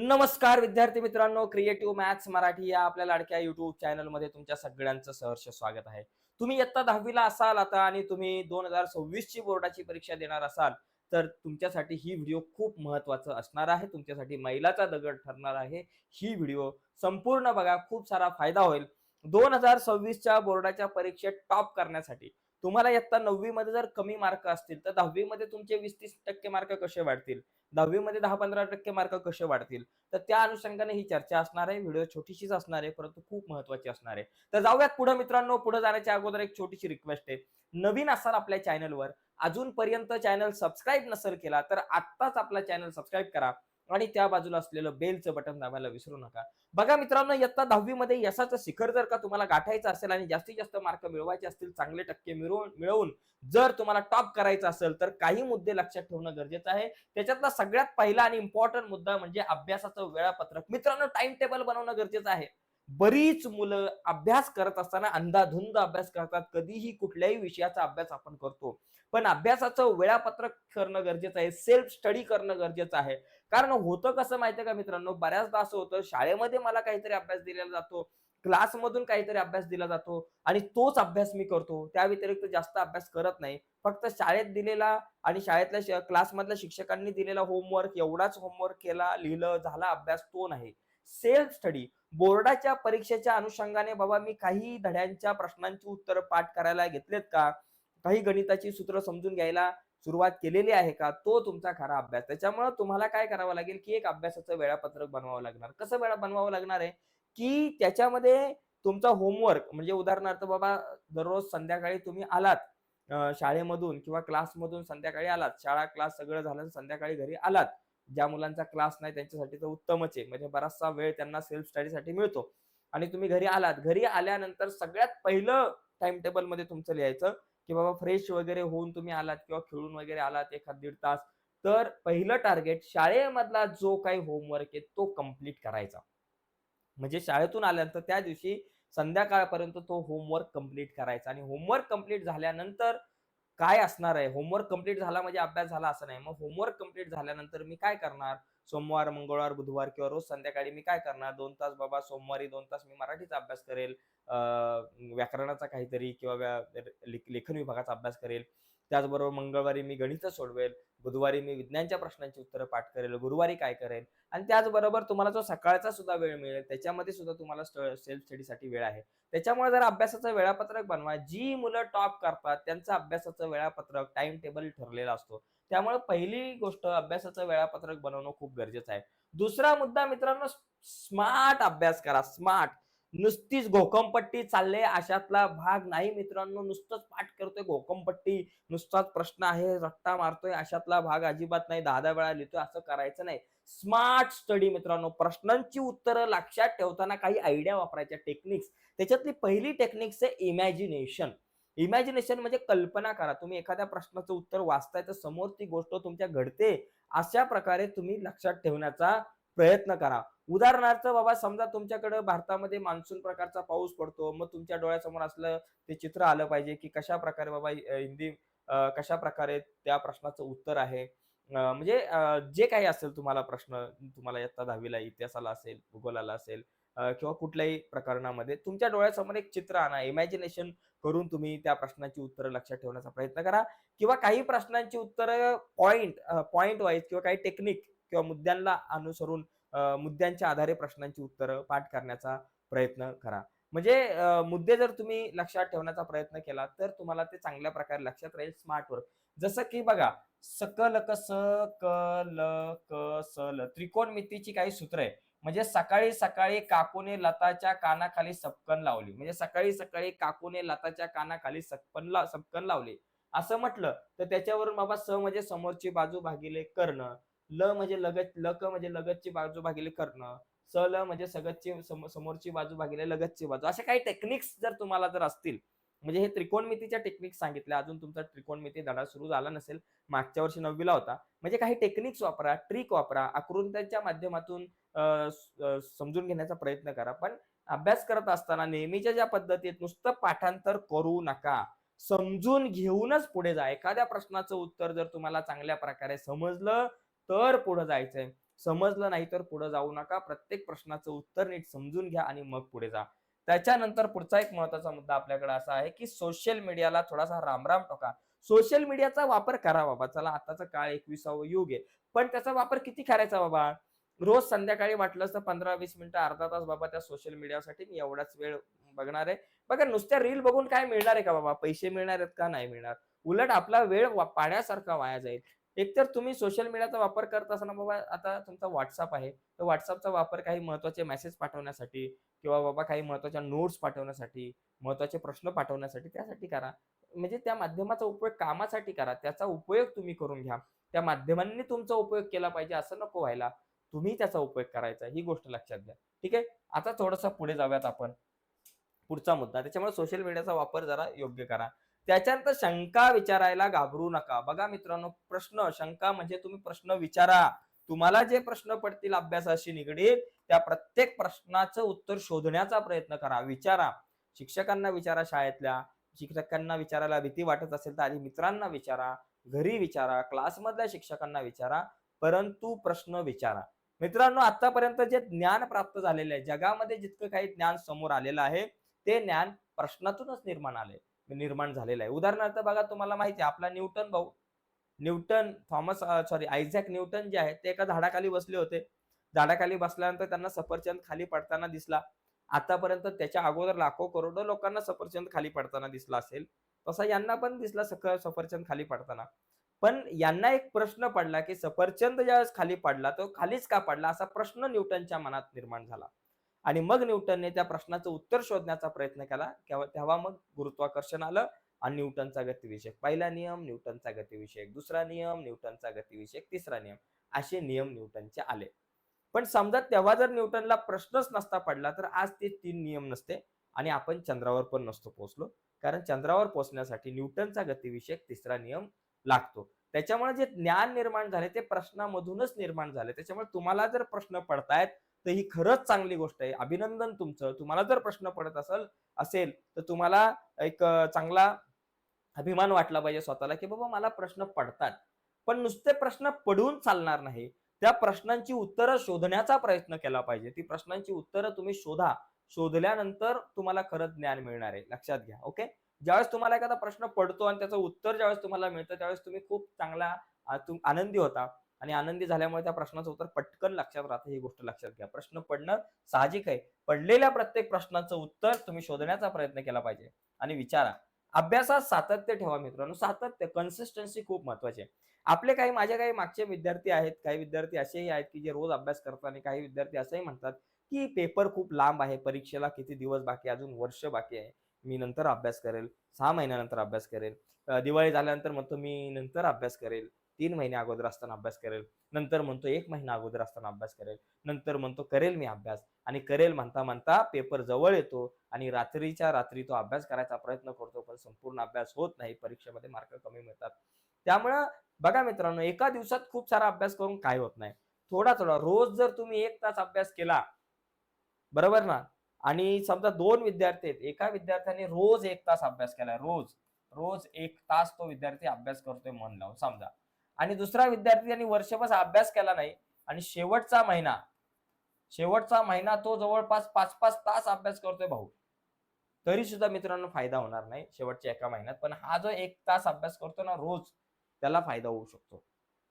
नमस्कार विद्यार्थी मित्रांनो क्रिएटिव्ह मॅथ्स मराठी या आपल्या लाडक्या युट्यूब चॅनलमध्ये तुमच्या सगळ्यांचं सहर्ष स्वागत आहे. तुम्ही इयत्ता दहावीला असाल आता आणि तुम्ही दोन हजार सव्वीसची बोर्डाची परीक्षा देणार असाल तर तुमच्यासाठी ही व्हिडिओ खूप महत्वाचं असणार आहे. तुमच्यासाठी मैलाचा दगड ठरणार आहे. ही व्हिडिओ संपूर्ण बघा खूप सारा फायदा होईल. दोन हजार सव्वीसच्या बोर्डाच्या परीक्षेत टॉप करण्यासाठी तुम्हाला इयत्ता नववी मध्ये जर कमी मार्क असतील तर दहावी मध्ये तुमचे वीस तीस टक्के मार्क कसे वाढतील? दहावी मध्ये दहा पंधरा टक्के मार्क कसे वाढतील? तर त्या अनुषंगाने ही चर्चा असणार आहे. व्हिडिओ छोटीशीच असणार आहे परंतु खूप महत्वाची असणार आहे. तर जाऊयात पुढे मित्रांनो. पुढे जाण्याच्या अगोदर एक छोटीशी रिक्वेस्ट आहे. नवीन असाल आपल्या चॅनलवर अजूनपर्यंत चॅनल सबस्क्राईब नसेल केला तर आत्ताच आपला चॅनल सबस्क्राईब करा. आणि त्या बाजूला असलेलं बेलचं बटन दाबायला विसरू नका. बघा मित्रांनो इयत्ता दहावी मध्ये यशाचं शिखर जर का तुम्हाला गाठायचं असेल आणि जास्तीत जास्त मार्क मिळवायचे असतील चांगले टक्के मिळवून मिळवून जर तुम्हाला टॉप करायचं असेल तर काही मुद्दे लक्षात ठेवणं गरजेचं आहे. त्याच्यातला सगळ्यात पहिला आणि इम्पॉर्टंट मुद्दा म्हणजे अभ्यासाचं वेळापत्रक. मित्रांनो टाइम टेबल बनवणं गरजेचं आहे. बरीच मुलं अभ्यास करत असताना अंधाधुंद अभ्यास करतात. कधीही कुठल्याही विषयाचा अभ्यास आपण करतो. पण अभ्यासाचं वेळापत्रक करणं गरजेचं आहे. सेल्फ स्टडी करणं गरजेचं आहे. कारण होतं कसं माहितीये का मित्रांनो? बऱ्याचदा असं होतं शाळेमध्ये मला काहीतरी अभ्यास दिलेला जातो. क्लासमधून काहीतरी अभ्यास दिला जातो आणि तोच अभ्यास मी करतो. त्या व्यतिरिक्त जास्त अभ्यास करत नाही. फक्त शाळेत दिलेला आणि शाळेतल्या क्लासमधल्या शिक्षकांनी दिलेला होमवर्क एवढाच होमवर्क केला लिहिलं झाला अभ्यास तो नाही. सेल्फ स्टडी बोर्डाच्या परीक्षेच्या अनुषंगाने बाबा मी काही धड्यांच्या प्रश्नांची उत्तर पाठ करायला घेतलेत का? काही गणिताची सूत्र समजून घ्यायला सुरुवात केलेली आहे का? तो तुमचा खरा अभ्यास. त्याच्यामुळे तुम्हाला काय करावं लागेल की एक अभ्यासाचं वेळापत्रक बनवावं लागणार. कसं वेळा बनवावं लागणार आहे? की त्याच्यामध्ये तुमचा होमवर्क म्हणजे उदाहरणार्थ बाबा दररोज संध्याकाळी तुम्ही आलात शाळेमधून किंवा क्लासमधून संध्याकाळी आलात शाळा क्लास सगळं झालं संध्याकाळी घरी आलात. ज्या मुलांचा क्लास नाही त्यांच्यासाठी तर उत्तमच आहे. म्हणजे बराचसा वेळ त्यांना सेल्फ स्टडीसाठी मिळतो. आणि तुम्ही घरी आलात घरी आल्यानंतर सगळ्यात पहिलं टाइम टेबलमध्ये तुमचं लिहायचं की बाबा फ्रेश वगैरे होऊन तुम्ही आलात किंवा खेळून वगैरे आलात एखाद दीड तास तर पहिलं टार्गेट शाळेमधला जो काही होमवर्क आहे तो कंप्लीट करायचा. म्हणजे शाळेतून आल्यानंतर त्या दिवशी संध्याकाळपर्यंत तो होमवर्क कंप्लीट करायचा. आणि होमवर्क कंप्लीट झाल्यानंतर काय असणार आहे? होमवर्क कंप्लीट झाला म्हणजे अभ्यास झाला असं नाही. मग होमवर्क कंप्लीट झाल्यानंतर मी काय करणार? सोमवार मंगळवार बुधवार किंवा रोज संध्याकाळी मी काय करणार? दोन तास बाबा सोमवारी दोन तास मी मराठीचा अभ्यास करेल व्याकरणाचा काहीतरी किंवा व्या- लेखन विभागाचा अभ्यास करेल. त्याचबरोबर मंगळवारी मी गणित सोडवेल बुधवारी मी विज्ञानच्या प्रश्नांची उत्तरं पाठ करेल गुरुवारी काय करेल? आणि त्याचबरोबर तुम्हाला जो सकाळचा सुद्धा वेळ मिळेल त्याच्यामध्ये सुद्धा तुम्हाला सेल्फ स्टडीसाठी वेळ आहे. त्याच्यामुळे जर अभ्यासाचं वेळापत्रक बनवा जी मुलं टॉप करतात त्यांचं अभ्यासाचं वेळापत्रक टाइम टेबल ठरलेला असतो. त्यामुळे पहिली गोष्ट अभ्यासाचं वेळापत्रक बनवणं खूप गरजेचं आहे. दुसरा मुद्दा मित्रांनो स्मार्ट अभ्यास करा स्मार्ट. नुसतीच घोकमपट्टी चालले अशातला भाग नाही मित्रांनो. नुसतंच पाठ करतोय घोकमपट्टी. नुसताच प्रश्न आहे रट्टा मारतोय अशातला भाग अजिबात नाही. दहा दहा वेळा लिहितोय असं करायचं नाही. स्मार्ट स्टडी मित्रांनो. प्रश्नांची उत्तरं लक्षात ठेवताना काही आयडिया वापरायच्या टेक्निक्स त्याच्यातली पहिली टेक्निक्स आहे इमॅजिनेशन इमॅजिनेशन म्हणजे कल्पना करा. तुम्ही एखाद्या प्रश्नाचं उत्तर वाचताय तर समोर ती गोष्ट तुमच्या घडते. अशा प्रकारे तुम्ही लक्षात ठेवण्याचा प्रयत्न करा. उदाहरणार्थ बाबा समजा तुमच्याकडे भारतामध्ये मान्सून प्रकारचा पाऊस पडतो मग तुमच्या डोळ्यासमोर असलं ते चित्र आलं पाहिजे की कशा प्रकारे बाबा हिंदी कशा प्रकारे त्या प्रश्नाचं उत्तर आहे? म्हणजे जे काही असेल तुम्हाला प्रश्न तुम्हाला इयत्ता दहावीला इतिहासाला असेल भूगोलाला असेल किंवा कुठल्याही प्रकरणामध्ये तुमच्या डोळ्यासमोर एक चित्र आणा. इमॅजिनेशन करून तुम्ही त्या प्रश्नाची उत्तरं लक्षात ठेवण्याचा प्रयत्न करा. किंवा काही प्रश्नांची उत्तरं पॉइंट पॉइंट वाईज किंवा काही टेक्निक किंवा मुद्द्यांना अनुसरून मुद्द्यांच्या आधारे प्रश्नांची उत्तरं पाठ करण्याचा प्रयत्न करा. म्हणजे मुद्दे जर तुम्ही लक्षात ठेवण्याचा प्रयत्न केला तर तुम्हाला ते चांगल्या प्रकारे लक्षात राहील स्मार्ट वर्क जसं की बघा सकल क स क ल क त्रिकोणमितीची काही सूत्र आहे म्हणजे सकाळी सकाळी काकूने लताच्या कानाखाली सपकन लावली. म्हणजे सकाळी सकाळी काकूने लताच्या कानाखाली सपकन ला सपकन लावली. असं म्हटलं तर त्याच्यावरून बाबा स म्हणजे समोरची बाजू भागिले कर्ण. ल म्हणजे लगत लक म्हणजे लगतची बाजू भागिले कर्ण स ल म्हणजे सगतची समोरची बाजू भागिले लगतची बाजू अशा काही टेक्निक्स जर तुम्हाला जर असतील म्हणजे हे त्रिकोणमितीच्या टेक्निक्स सांगितल्या अजून तुमचा त्रिकोणमिती धडा सुरू झाला नसेल मागच्या वर्षी नववीला होता म्हणजे काही टेक्निक्स वापरा ट्रिक वापरा आकृत्यांच्या माध्यमातून समजून घेण्याचा प्रयत्न करा पण अभ्यास करत असताना नेहमीच्या ज्या पद्धतीत नुसतं पाठांतर करू नका समजून घेऊनच पुढे जा एखाद्या प्रश्नाचं उत्तर जर तुम्हाला चांगल्या प्रकारे समजलं तर पुढे जायचंय. समजलं नाही तर पुढे जाऊ नका. प्रत्येक प्रश्नाचं उत्तर नीट समजून घ्या आणि मग पुढे जा. त्याच्यानंतर पुढचा एक महत्त्वाचा मुद्दा आपल्याकडे असा आहे की सोशल मीडियाला थोडासा रामराम टोका. सोशल मीडियाचा वापर करा बाबा. चला आताचा काळ एकविसावं युग आहे. पण त्याचा वापर किती करायचा बाबा? रोज संध्याकाळी वाटलं तर पंधरा वीस मिनिटं अर्धा तास बाबा त्या सोशल मीडियासाठी मी एवढाच वेळ बघणार आहे. बघा नुसत्या रील बघून काय मिळणार आहे का बाबा? पैसे मिळणार आहेत का? नाही मिळणार. उलट आपला वेळ पाण्यासारखा वाया जाईल. एकतर तुम्ही सोशल मीडियाचा वापर करत असताना बाबा आता तुमचा व्हॉट्सअप आहे. तर व्हॉट्सअपचा वापर काही महत्त्वाचे मेसेज पाठवण्यासाठी किंवा बाबा काही महत्त्वाच्या नोट्स पाठवण्यासाठी महत्त्वाचे प्रश्न पाठवण्यासाठी त्यासाठी करा. म्हणजे त्या माध्यमाचा उपयोग कामासाठी करा. त्याचा उपयोग तुम्ही करून घ्या. त्या माध्यमांनी तुमचा उपयोग केला पाहिजे असं नको व्हायला. तुम्ही त्याचा उपयोग करायचा ही गोष्ट लक्षात घ्या. ठीक आहे? आता थोडस पुढे जाऊयात आपण. पुढचा मुद्दा. त्याच्यामुळे सोशल मीडियाचा वापर जरा योग्य करा. त्याच्यानंतर शंका विचारायला घाबरू नका. बघा मित्रांनो प्रश्न शंका म्हणजे तुम्ही प्रश्न विचारा. तुम्हाला जे प्रश्न पडतील अभ्यासाशी निगडीत त्या प्रत्येक प्रश्नाचं उत्तर शोधण्याचा प्रयत्न करा. विचारा. शिक्षकांना विचारा शाळेतल्या. शिक्षकांना विचारायला भीती वाटत असेल तर आधी मित्रांना विचारा. घरी विचारा. क्लासमधल्या शिक्षकांना विचारा. परंतु प्रश्न विचारा. मित्रांनो आतापर्यंत जे ज्ञान प्राप्त झालेलं आहे जगामध्ये जितकं काही ज्ञान समोर आलेलं आहे ते ज्ञान प्रश्नातूनच निर्माण आले निर्माण झालेलं आहे. उदाहरणार्थ बघा तुम्हाला माहिती आहे आपला न्यूटन भाऊ Newton Thomas sorry Isaac Newton जे आहे ते एका झाडाखाली बसले होते. झाडाखाली बसल्यानंतर त्यांना सफरचंद खाली पडताना दिसला. आतापर्यंत त्याच्या अगोदर लाखो करोडो लोकांना सफरचंद खाली पडताना दिसला असेल. तसा यांना पण दिसला सक सफरचंद खाली पडताना. पण यांना एक प्रश्न पडला की सफरचंद ज्यावेळेस खाली पडला तो खालीच का पडला? असा प्रश्न न्यूटनच्या मनात निर्माण झाला. आणि मग न्यूटनने त्या प्रश्नाचं उत्तर शोधण्याचा प्रयत्न केला. तेव्हा मग गुरुत्वाकर्षण आलं आणि न्यूटनचा गतिविषयक पहिला नियम न्यूटनचा गतिविषयक दुसरा नियम न्यूटनचा गतिविषयक तिसरा नियम असे नियम न्यूटनचे आले. पण समजा तेव्हा जर न्यूटनला प्रश्नच नसता पडला तर आज ते तीन नियम नसते आणि आपण चंद्रावर पण नसतो पोहोचलो. कारण चंद्रावर पोहोचण्यासाठी न्यूटनचा गतिविषयक तिसरा नियम लागतो. त्याच्यामुळे जे ज्ञान निर्माण झाले ते प्रश्नामधूनच निर्माण झाले. त्याच्यामुळे तुम्हाला जर प्रश्न पडतायत तर ही खरंच चांगली गोष्ट आहे. अभिनंदन तुमचं. तुम्हाला जर प्रश्न पडत असेल असेल तर तुम्हाला एक चांगला अभिमान वाटला पाहिजे स्वतःला की बाबा मला प्रश्न पडतात. पण नुसते प्रश्न पडून चालणार नाही. त्या प्रश्नांची उत्तरं शोधण्याचा प्रयत्न केला पाहिजे. ती प्रश्नांची उत्तरं तुम्ही शोधा. शोधल्यानंतर तुम्हाला खरंच ज्ञान मिळणार आहे. लक्षात घ्या ओके? ज्यावेळेस तुम्हाला एखादा प्रश्न पडतो आणि त्याचं उत्तर ज्यावेळेस तुम्हाला मिळतं त्यावेळेस तुम्ही खूप चांगला आनंदी होता. आणि आनंदी झाल्यामुळे त्या प्रश्नाचं उत्तर पटकन लक्षात राहतं ही गोष्ट लक्षात घ्या. प्रश्न पडणं साहजिक आहे. पडलेल्या प्रत्येक प्रश्नाचं उत्तर तुम्ही शोधण्याचा प्रयत्न केला पाहिजे. आणि विचारा अभ्यासात सातत्य ठेवा मित्रांनो. सातत्य कन्सिस्टन्सी खूप महत्वाची आहे. आपले काही माझे काही मागचे विद्यार्थी आहेत काही विद्यार्थी असेही आहेत की जे रोज अभ्यास करतात आणि काही विद्यार्थी असंही म्हणतात की पेपर खूप लांब आहे परीक्षेला किती दिवस बाकी अजून वर्ष बाकी आहे. मी नंतर अभ्यास करेल सहा महिन्यानंतर अभ्यास करेल. दिवाळी झाल्यानंतर म्हणतो मी नंतर अभ्यास करेल. तीन महिने अगोदर असताना अभ्यास करेल नंतर म्हणतो एक महिना अगोदर असताना अभ्यास करेल नंतर म्हणतो करेल मी अभ्यास आणि करेल म्हणता म्हणता पेपर जवळ येतो आणि रात्रीच्या रात्री तो अभ्यास करायचा प्रयत्न करतो पण संपूर्ण अभ्यास होत नाही परीक्षेमध्ये मार्क कमी मिळतात. त्यामुळं बघा मित्रांनो एका दिवसात खूप सारा अभ्यास करून काय होत नाही. थोडा थोडा रोज जर तुम्ही एक तास अभ्यास केला बरोबर ना? आणि समजा दोन विद्यार्थी आहेत एका विद्यार्थ्याने रोज एक तास अभ्यास केलाय रोज रोज एक तास तो विद्यार्थी अभ्यास करतोय मन लावून समजा. आणि दुसरा विद्यार्थी त्यांनी वर्षभर अभ्यास केला नाही. आणि शेवटचा महिना शेवटचा महिना तो जवळपास पाच पाच तास अभ्यास करतोय भाऊ. तरी सुद्धा मित्रांनो फायदा होणार नाही शेवटच्या एका महिन्यात पण हा जो एक तास अभ्यास करतो ना रोज त्याला फायदा होऊ शकतो.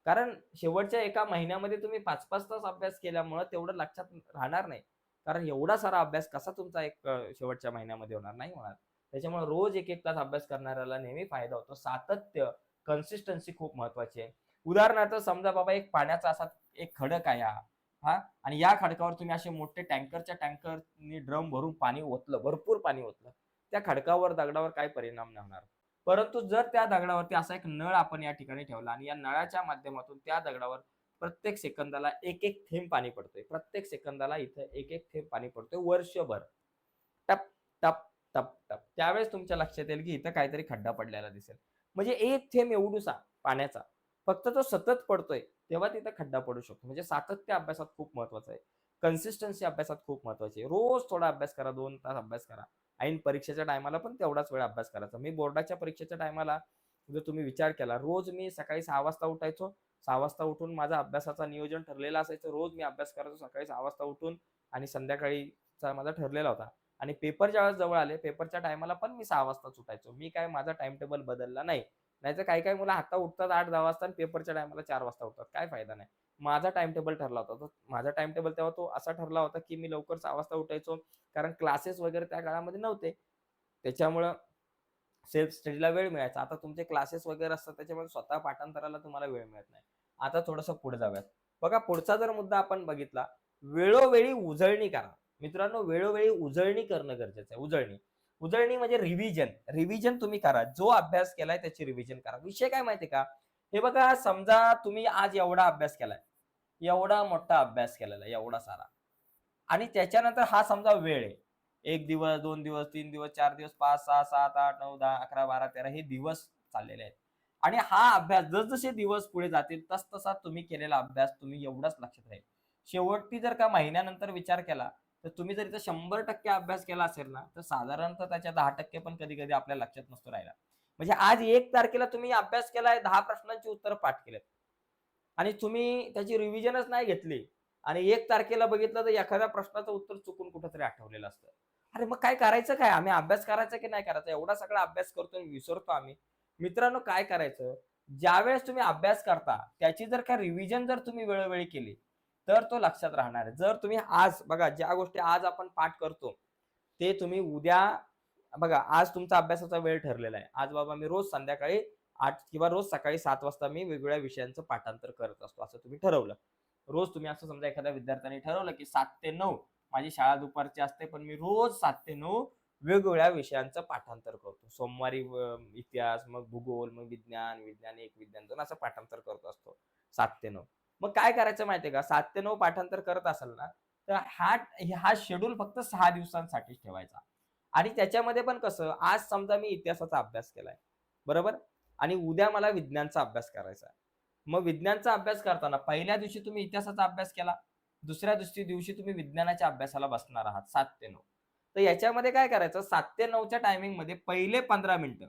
कारण शेवटच्या एका महिन्यामध्ये तुम्ही पाच पाच तास अभ्यास केल्यामुळे तेवढं लक्षात राहणार नाही. कारण एवढा सारा अभ्यास कसा तुमचा एक शेवटच्या महिन्यामध्ये होणार? नाही होणार. त्याच्यामुळे रोज एक एक तास अभ्यास करणाऱ्याला नेहमी फायदा होतो. सातत्य कन्सिस्टन्सी खूप महत्वाची आहे. उदाहरणार्थ समजा बाबा एक पाण्याचा असा एक खडक आहे हा. हा? आणि या खडकावर तुम्ही असे मोठे टँकरच्या टँकरनी ड्रम भरून पाणी ओतलं भरपूर पाणी ओतलं. त्या खडकावर दगडावर काय परिणाम नाही होणार. परंतु जर त्या दगडावरती असा एक नळ आपण या ठिकाणी ठेवला आणि या नळाच्या माध्यमातून त्या दगडावर प्रत्येक सेकंदाला एक एक थेंब पाणी पडतोय. प्रत्येक सेकंदाला इथं एक एक थेंब पाणी पडतोय वर्षभर. टप टप टप टप. त्यावेळेस तुमच्या लक्षात येईल की इथं काहीतरी खड्डा पडलेला दिसेल. म्हणजे एक थेंब एवढूसा पाण्याचा. फक्त तो सतत पडतोय तेव्हा तिथं खड्डा पडू शकतो. म्हणजे सातत्य अभ्यासात खूप महत्वाचं आहे. कन्सिस्टन्सी अभ्यासात खूप महत्वाची आहे. रोज थोडा अभ्यास करा दोन तास अभ्यास करा. ऐन परीक्षेच्या टायमाला पण तेवढाच वेळ अभ्यास करायचा. मी बोर्डाच्या परीक्षेच्या टायमाला जर तुम्ही विचार केला रोज मी सकाळी सहा वाजता उठायचो. सहा वाजता उठून माझा अभ्यासाचा नियोजन ठरलेला असायचं. रोज मी अभ्यास करायचो सकाळी सहा वाजता उठून आणि संध्याकाळीचा माझा ठरलेला होता. आणि पेपरच्या वेळेस जवळ आले पेपरच्या टायमाला पण मी सहा वाजता सुटायचो. मी काय माझा टाइम टेबल बदलला नाही. नाहीतर काही काही मुलं आता उठतात आठ दहा वाजता आणि पेपरच्या टायमाला चार वाजता उठतात. काय फायदा नाही. माझा टाइम टेबल ठरला होता. तर माझा टाइम टेबल तेव्हा तो असा ठरला होता की मी लवकर सहा वाजता उठायचो. कारण क्लासेस वगैरे त्या काळामध्ये नव्हते. त्याच्यामुळं सेल्फ स्टडीला वेळ मिळायचा. आता तुमचे क्लासेस वगैरे असतात त्याच्यामुळे स्वतः पाठांतराला तुम्हाला वेळ मिळत नाही. आता थोडंसं पुढे जाऊयात. बघा पुढचा जर मुद्दा आपण बघितला वेळोवेळी उजळणी करा. मित्रांनो वेळोवेळी उजळणी करणं गरजेचं आहे. उजळणी. उजळणी म्हणजे रिव्हिजन रिव्हिजन तुम्ही करा. जो अभ्यास केलाय त्याची रिव्हिजन करा. विषय काय माहितीये का? हे बघा समजा तुम्ही आज एवढा अभ्यास केलाय. एवढा मोठा अभ्यास केलेला आहे, एवढा सारा. आणि त्याच्यानंतर हा समजा वेळ आहे. एक दिवस दोन दिवस तीन दिवस चार दिवस पाच सहा सात आठ नऊ दहा अकरा बारा तेरा हे दिवस चाललेले आहेत. आणि हा अभ्यास जसजसे दिवस पुढे जातील तस तसा तुम्ही केलेला अभ्यास तुम्ही एवढाच लक्षात राहील. शेवटी जर का महिन्यानंतर विचार केला तर तुम्ही जर इथं शंभर टक्के अभ्यास केला असेल ना तर साधारणतः त्याच्या दहा टक्के पण कधी कधी आपल्या लक्षात नसतो राहिला म्हणजे आज एक तारखेला तुम्ही अभ्यास केलाय दहा प्रश्नांची उत्तर पाठ केलेत. आणि तुम्ही त्याची रिव्हिजनच नाही घेतली आणि एक तारखेला बघितलं तर एखाद्या प्रश्नाचं उत्तर चुकून कुठंतरी आठवलेलं असतं. अरे मग काय करायचं काय? आम्ही अभ्यास करायचा की नाही करायचा? एवढा सगळा अभ्यास करतो आणि विसरतो आम्ही. मित्रांनो काय करायचं? ज्यावेळेस तुम्ही अभ्यास करता त्याची जर का रिव्हिजन जर तुम्ही वेळोवेळी केली तर तो लक्षात राहणार आहे. जर तुम्ही आज बघा ज्या गोष्टी आज आपण पाठ करतो ते तुम्ही उद्या बघा आज तुमचा अभ्यासाचा वेळ ठरलेला आहे. आज बाबा मी रोज संध्याकाळी आठ किंवा रोज सकाळी सात वाजता मी वेगवेगळ्या विषयांचं पाठांतर करत असतो असं तुम्ही ठरवलं. रोज तुम्ही असं समजा एखाद्या विद्यार्थ्याने ठरवलं की सात ते नऊ माझी शाळा दुपारची असते पण मी रोज सात ते नऊ वेगवेगळ्या विषयांचं पाठांतर करतो. सोमवारी इतिहास मग भूगोल मग विज्ञान विज्ञान एक विज्ञान दोन असं पाठांतर करत असतो सात ते नऊ. मग काय करायचं माहितीये का? सात ते नऊ पाठांतर करत असाल ना तर हा हा शेड्यूल फक्त सहा दिवसांसाठीच ठेवायचा. आणि त्याच्यामध्ये पण कसं आज समजा मी इतिहासाचा अभ्यास केलाय बरोबर? आणि उद्या मला विज्ञानचा अभ्यास करायचा मग विज्ञानचा अभ्यास करताना पहिल्या दिवशी तुम्ही इतिहासाचा अभ्यास केला दुसऱ्या दुसऱ्या दिवशी तुम्ही विज्ञानाच्या अभ्यासाला बसणार आहात सात ते नऊ. तर याच्यामध्ये काय करायचं सात ते नऊच्या टायमिंगमध्ये पहिले पंधरा मिनिटं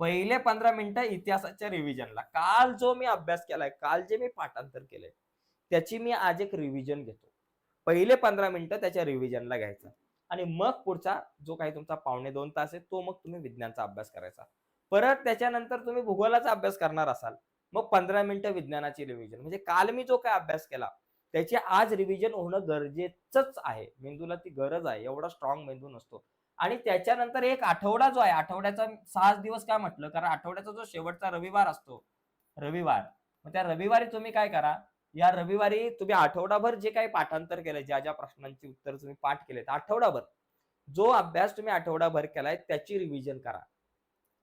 पहिले पंधरा मिनिटं इतिहासाच्या रिव्हिजनला काल जो मी अभ्यास केलाय काल जे मी पाठांतर केलंय त्याची मी आज एक रिव्हिजन घेतो. पहिले पंधरा मिनिटं त्याच्या रिव्हिजनला घ्यायचं. आणि मग पुढचा जो काही तुमचा पावणे दोन तास आहे तो मग तुम्ही विज्ञानचा अभ्यास करायचा. परत त्याच्यानंतर तुम्ही भूगोलाचा अभ्यास करणार असाल मग पंधरा मिनिटं विज्ञानाची रिव्हिजन म्हणजे काल मी जो काय अभ्यास केला त्याची आज रिव्हिजन होणं गरजेचंच आहे. मेंदूला ती गरज आहे. एवढा स्ट्रॉंग मेंदू नसतो. आणि त्याच्यानंतर एक आठवडा जो आहे आठवड्याचा सहा दिवस काय म्हटलं? कारण आठवड्याचा जो शेवटचा रविवार असतो रविवार. मग त्या रविवारी तुम्ही काय करा? या रविवारी तुम्ही आठवडाभर जे काही पाठांतर केलंय ज्या ज्या प्रश्नांची उत्तर तुम्ही पाठ केलेत आठवडाभर. जो अभ्यास तुम्ही आठवडाभर केलाय त्याची रिव्हिजन करा.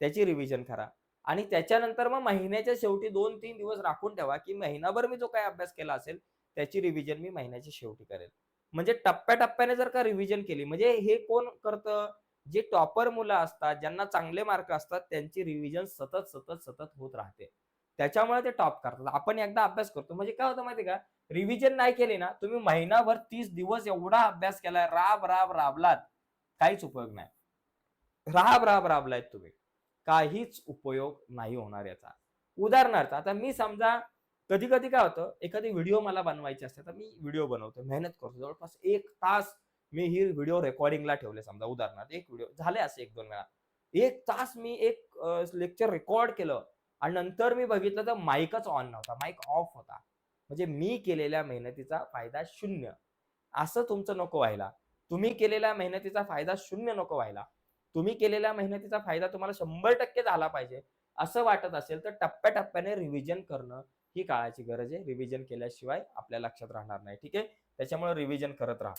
त्याची रिव्हिजन करा. आणि त्याच्यानंतर मग महिन्याच्या शेवटी दोन तीन दिवस राखून ठेवा की महिनाभर मी जो काही अभ्यास केला असेल त्याची रिव्हिजन मी महिन्याच्या शेवटी करेल. म्हणजे टप्प्याटप्प्याने जर का रिव्हिजन केली म्हणजे हे कोण करतं? जे टॉपर मुलं असतात ज्यांना चांगले मार्क असतात त्यांची रिव्हिजन सतत सतत सतत होत राहते. त्याच्यामुळे ते टॉप करतात. आपण एकदा अभ्यास करतो. म्हणजे काय होतं माहिती का? रिव्हिजन नाही केली ना तुम्ही महिनाभर तीस दिवस एवढा अभ्यास केलाय. राब राब राबलात. काहीच उपयोग नाही. राब राब राबलायत तुम्ही. काहीच उपयोग नाही होणार याचा. उदाहरणार्थ आता मी समजा कधी कधी काय होतं एखादी व्हिडिओ मला बनवायची असते तर मी व्हिडिओ बनवतो मेहनत करतो जवळपास एक तास मी ही व्हिडिओ रेकॉर्डिंगला ठेवले समजा उदाहरणार्थ एक व्हिडिओ झाले असे एक दोन वेळा. एक तास मी एक लेक्चर रेकॉर्ड केलं आणि नंतर मी बघितलं तर माईकच ऑन नव्हता माईक ऑफ होता. म्हणजे मी केलेल्या मेहनतीचा फायदा शून्य. असं तुमचं नको व्हायला. तुम्ही केलेल्या मेहनतीचा फायदा शून्य नको व्हायला. तुम्ही केलेल्या मेहनतीचा फायदा तुम्हाला शंभर टक्के झाला पाहिजे. असं वाटत असेल तर टप्प्याटप्प्याने रिव्हिजन करणं ही काळाची गरज आहे. रिव्हिजन केल्याशिवाय आपल्या लक्षात राहणार नाही. ठीक आहे? त्याच्यामुळे रिव्हिजन करत राहा.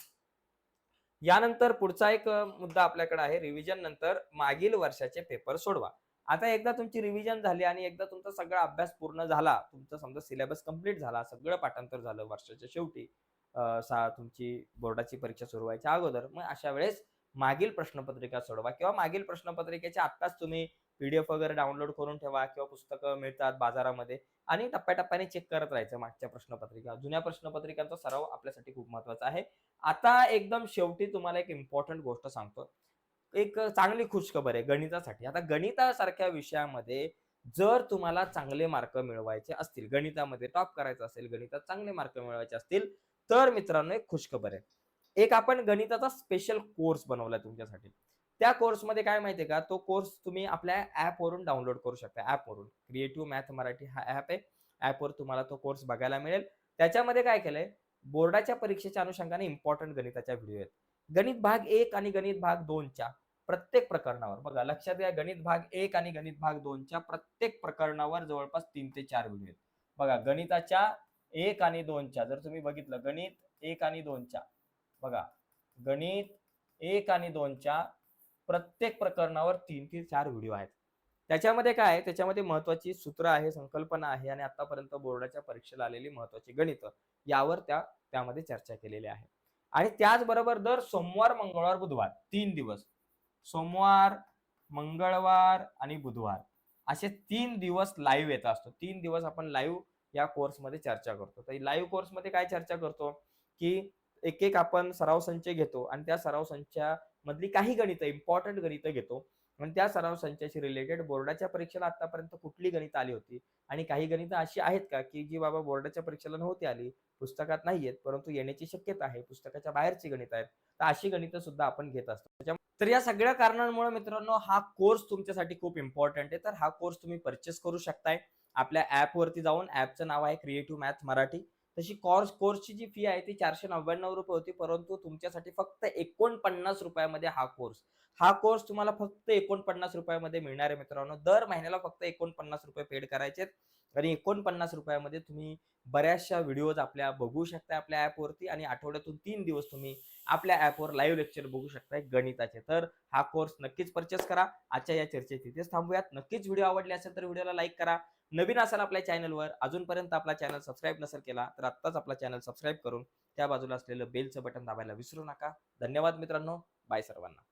यानंतर पुढचा एक मुद्दा आपल्याकडे आहे. रिव्हिजन नंतर मागील वर्षाचे पेपर सोडवा. आता एकदा तुमची रिव्हिजन झाली आणि एकदा तुमचा सगळा अभ्यास पूर्ण झाला तुमचा समजा सिलेबस कंप्लीट झाला सगळं पाठांतर झालं वर्षाच्या शेवटी सा तुमची बोर्डाची परीक्षा सुरू व्हायच्या अगोदर मग अशा वेळेस मागील प्रश्नपत्रिका सोडवा किंवा मागील प्रश्नपत्रिकेच्या आत्ताच तुम्ही पीडीएफ वगैरे डाउनलोड करून ठेवा किंवा पुस्तकं मिळतात बाजारामध्ये आणि टप्प्याटप्प्याने चेक करत राहायचं मागच्या प्रश्नपत्रिका जुन्या प्रश्नपत्रिकांचा सराव आपल्यासाठी खूप महत्त्वाचा आहे. आता एकदम शेवटी तुम्हाला एक इम्पॉर्टंट गोष्ट सांगतो. एक चांगली खुशखबर आहे गणितासाठी. आता गणितासारख्या विषयामध्ये जर तुम्हाला चांगले मार्क मिळवायचे असतील गणितामध्ये टॉप करायचं असेल गणितात चांगले मार्क मिळवायचे असतील तर मित्रांनो एक खुशखबर आहे. एक आपण गणिताचा स्पेशल कोर्स बनवलाय तुमच्यासाठी. त्या कोर्समध्ये काय माहितीये का? तो कोर्स तुम्ही आपल्या ॲपवरून डाउनलोड करू शकता ॲपवरून क्रिएटिव्ह मॅथ मराठी हा ऍप आहे. ऍपवर तुम्हाला तो कोर्स बघायला मिळेल. त्याच्यामध्ये काय केलंय? बोर्डाच्या परीक्षेच्या अनुषंगाने इम्पॉर्टंट गणिताच्या व्हिडिओ आहेत. गणित भाग एक आणि गणित भाग दोनच्या प्रत्येक प्रकरणावर बघा लक्षात घ्या गणित भाग एक आणि गणित भाग दोनच्या प्रत्येक प्रकरणावर जवळपास तीन ते चार व्हिडिओ आहेत. बघा गणिताच्या एक आणि दोनच्या जर तुम्ही बघितलं गणित एक आणि दोनच्या बघा गणित एक आणि दोनच्या प्रत्येक प्रकरणावर तीन ते चार व्हिडिओ आहेत. त्याच्यामध्ये काय आहे? त्याच्यामध्ये महत्वाची सूत्र आहे संकल्पना आहे आणि आतापर्यंत बोर्डाच्या परीक्षेला आलेली महत्वाची गणित यावर त्या त्यामध्ये चर्चा केलेली आहे. आणि त्याचबरोबर दर सोमवार मंगळवार बुधवार तीन दिवस. सोमवार मंगळवार आणि बुधवार असे तीन दिवस लाईव्ह येत असतो. तीन दिवस आपण लाईव्ह या कोर्समध्ये चर्चा करतो. तर लाईव्ह कोर्समध्ये काय चर्चा करतो? की एक एक आपण सराव संच घेतो आणि त्या सराव संचा मधली काही गणितं इम्पॉर्टंट गणितं घेतो. आणि त्या सराव संचाशी रिलेटेड बोर्डाच्या परीक्षेला आतापर्यंत कुठली गणितं आली होती? आणि काही गणितं अशी आहेत का की जी बाबा बोर्डाच्या परीक्षेला नव्हती आली? पुस्तकात नाही आहेत परंतु येण्याची शक्यता आहे पुस्तकाच्या बाहेरची गणित आहेत. तर अशी गणितं सुद्धा आपण घेत असतो. त्याच्यामुळे- तर या सगळ्या कारणांमुळे मित्रांनो हा कोर्स तुमच्यासाठी खूप इम्पॉर्टंट आहे. तर हा कोर्स तुम्ही परचेस करू शकताय. आपल्या ॲपवरती जाऊन ऍपचं नाव आहे क्रिएटिव्ह मॅथ मराठी तशी कोर्स कोर्सची जी फी आहे ती चारशे नव्याण्णव रुपये होती परंतु तुमच्यासाठी फक्त एकोणपन्नास रुपयामध्ये हा कोर्स हा कोर्स तुम्हाला फक्त एकोणपन्नास रुपयामध्ये मिळणार आहे मित्रांनो. दर महिन्याला फक्त एकोणपन्नास रुपये पेड करायचे आणि एकोणपन्नास रुपयामध्ये तुम्ही बऱ्याचशा व्हिडिओज आपल्या बघू शकता आपल्या ऍपवरती आणि आठवड्यातून तीन दिवस तुम्ही आपल्या ऍपवर लाईव्ह लेक्चर बघू शकताय गणिताचे. तर हा कोर्स नक्कीच परचेस करा. आजच्या या चर्चेत तिथेच थांबूयात. नक्कीच व्हिडिओ आवडले असेल तर व्हिडिओला लाईक करा. नवीन असाल आपल्या चॅनलवर अजूनपर्यंत आपला चॅनल सबस्क्राईब नसेल केला तर आत्ताच आपला चॅनल सबस्क्राईब करून त्या बाजूला असलेलं बेलचं बटन दाबायला विसरू नका. धन्यवाद मित्रांनो. बाय सर्वांना.